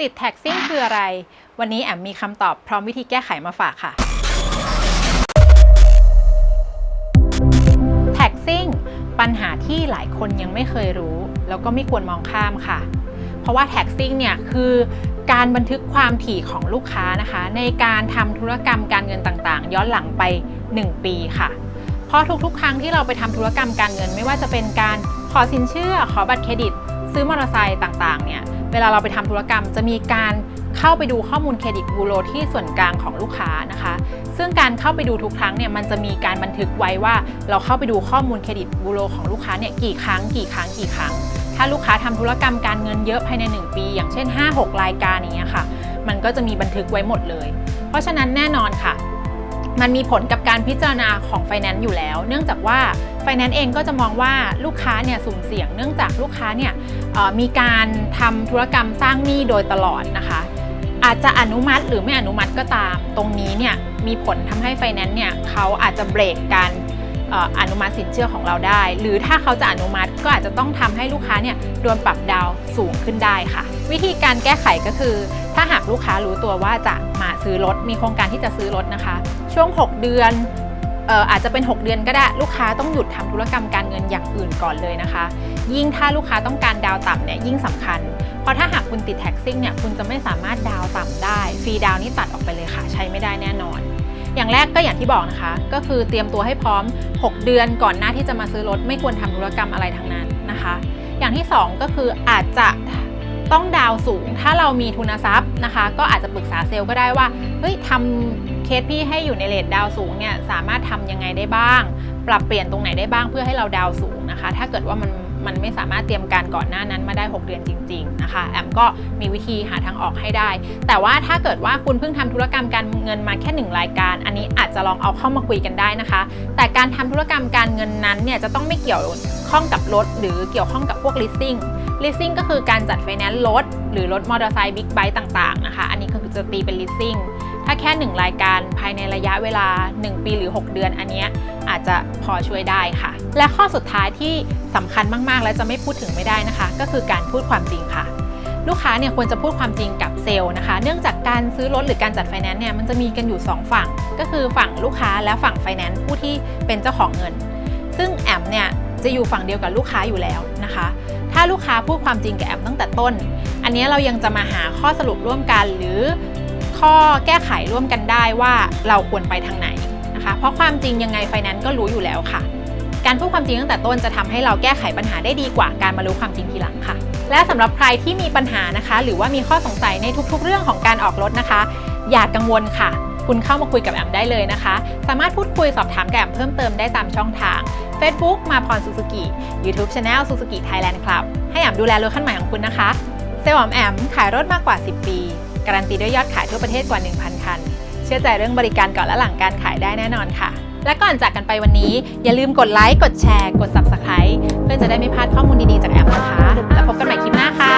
ติดแท็กซิ่งคืออะไร วันนี้แอมมีคำตอบพร้อมวิธีแก้ไขมาฝากค่ะ แท็กซิ่งปัญหาที่หลายคนยังไม่เคยรู้ แล้วก็ไม่ควรมองข้ามค่ะ เพราะว่าแท็กซิ่งเนี่ยคือการบันทึกความถี่ของลูกค้านะคะ ในการทำธุรกรรมการเงินต่างๆ ย้อนหลังไป 1 ปีค่ะ เพราะทุกๆ ครั้งที่เราไปทำธุรกรรมการเงินไม่ว่าจะเป็นการขอสินเชื่อ ขอบัตรเครดิต ซื้อมอเตอร์ไซค์ต่างๆเนี่ย เวลาเราไปทำธุรกรรมจะมีการเข้าไปดูข้อมูลเครดิตบูโรที่ส่วนกลางของลูกค้านะคะ ซึ่งการเข้าไปดูทุกครั้งเนี่ยมันจะมีการบันทึกไว้ว่า เราเข้าไปดูข้อมูลเครดิตบูโรของลูกค้าเนี่ยกี่ครั้งกี่ครั้งกี่ครั้ง ถ้าลูกค้าทำธุรกรรมการเงินเยอะภายใน 1 ปี อย่างเช่น 5-6 รายการอย่างเงี้ยค่ะ มันก็จะมีบันทึกไว้หมดเลย เพราะฉะนั้นแน่นอนค่ะ มันมีผลกับการพิจารณาของไฟแนนซ์อยู่แล้ว เนื่องจากว่า ไฟแนนซ์เองก็จะมองว่าลูกค้าเนี่ยสุ่มเสี่ยง เนื่องจากลูกค้าเนี่ยมีการทำธุรกรรมสร้างหนี้โดยตลอดนะคะ อาจจะอนุมัติหรือไม่อนุมัติก็ตาม ตรงนี้เนี่ยมีผลทำให้ไฟแนนซ์เนี่ยเขาอาจจะเบรกการอนุมัติสินเชื่อของเราได้ หรือถ้าเขาจะอนุมัติก็อาจจะต้องทำให้ลูกค้าเนี่ยโดนปรับดาวสูงขึ้นได้ค่ะ วิธีการแก้ไขก็คือ ถ้าหากลูกค้ารู้ตัวว่าจะมาซื้อรถมีโครงการที่จะซื้อรถนะคะ ช่วง 6 เดือน อาจจะเป็น 6 เดือนก็ได้ลูกค้าต้องหยุดทำธุรกรรมการเงินอย่างอื่นก่อนเลยนะคะ ยิ่งถ้าลูกค้าต้องการดาวต่ำเนี่ยยิ่งสำคัญ เพราะถ้าหากคุณติดแท็กซิ่งเนี่ยคุณจะไม่สามารถดาวต่ำได้ ฟรีดาวน์นี่ตัดออกไปเลยค่ะ ใช้ไม่ได้แน่นอน อย่างแรกก็อย่างที่บอกนะคะ ก็คือเตรียมตัวให้พร้อม 6 เดือนก่อนหน้าที่จะมาซื้อรถ ไม่ควรทำธุรกรรมอะไรทั้งนั้นนะคะ อย่างที่ 2 ก็คืออาจจะต้องดาวสูง ถ้าเรามีทุนทรัพย์นะคะ ก็อาจจะปรึกษาเซลล์ก็ได้ว่าเฮ้ยทำ เคสพี่ให้อยู่ในเลทดาวสูงเนี่ยสามารถทำยังไงได้บ้าง ปรับเปลี่ยนตรงไหนได้บ้างเพื่อให้เราดาวสูงนะคะ ถ้าเกิดว่ามันมันไม่สามารถเตรียมการก่อนหน้านั้นมาได้ 6 เดือนจริง ๆ นะคะ แอมก็มีวิธีหาทางออกให้ได้ แต่ว่าถ้าเกิดว่าคุณเพิ่งทำธุรกรรมการเงินมาแค่หนึ่งรายการ อันนี้อาจจะลองเอาเข้ามาคุยกันได้นะคะ แต่การทำธุรกรรมการเงินนั้นเนี่ยจะต้องไม่เกี่ยวข้องกับรถ หรือเกี่ยวข้องกับพวก leasing leasing ก็คือการจัดไฟแนนซ์รถหรือรถมอเตอร์ไซค์บิ๊กไบค์ต่าง ๆ นะคะ อันนี้ก็คือจะตีเป็น leasing ถ้าแค่ 1 รายการภายในระยะเวลา 1 ปีหรือ 6 เดือนอันนี้อาจจะพอช่วยได้ค่ะ และข้อสุดท้ายที่สำคัญมาก ๆ และจะไม่พูดถึงไม่ได้นะคะ ก็คือการพูดความจริงค่ะ ลูกค้าเนี่ยควรจะพูดความจริงกับเซลล์นะคะ เนื่องจากการซื้อรถหรือการจัดไฟแนนซ์เนี่ยมันจะมีกันอยู่ 2 ฝั่ง ก็คือฝั่งลูกค้าและฝั่งไฟแนนซ์ผู้ที่เป็นเจ้าของเงิน ซึ่งแอมเนี่ยจะอยู่ฝั่งเดียวกับลูกค้าอยู่แล้วนะคะ ถ้าลูกค้าพูดความจริงกับแอมตั้งแต่ต้น อันนี้เรายังจะมาหาข้อสรุปร่วมกันหรือ ข้อแก้ไขร่วมกันได้ว่าเราควรไปทางไหนนะคะ เพราะความจริงยังไงไฟแนนซ์ก็รู้อยู่แล้วค่ะ การพูดความจริงตั้งแต่ต้นจะทำให้เราแก้ไขปัญหาได้ดีกว่าการมารู้ความจริงทีหลังค่ะ และสำหรับใครที่มีปัญหานะคะ หรือว่ามีข้อสงสัยในทุก ๆ เรื่องของการออกรถนะคะ อย่ากกังวลค่ะ คุณเข้ามาคุยกับแอมได้เลยนะคะ สามารถพูดคุยสอบถามกับแอมเพิ่มเติมได้ตามช่องทาง Facebook มาพรซูซูกิ YouTube Channel Suzuki Thailand Club ให้แอมดูแลรถคันใหม่ของคุณนะคะเซลล์อมแอมขายรถมากกว่า 10 ปี การันตีด้วยยอดขายทั่วประเทศกว่า 1,000 คัน เชื่อใจเรื่องบริการก่อนและหลังการขายได้แน่นอนค่ะ และก่อนจากกันไปวันนี้ อย่าลืมกดไลค์ กดแชร์ กด Subscribe เพื่อจะได้ไม่พลาดข้อมูลดีๆจากแอมนะคะ แล้วพบกันใหม่คลิปหน้าค่ะ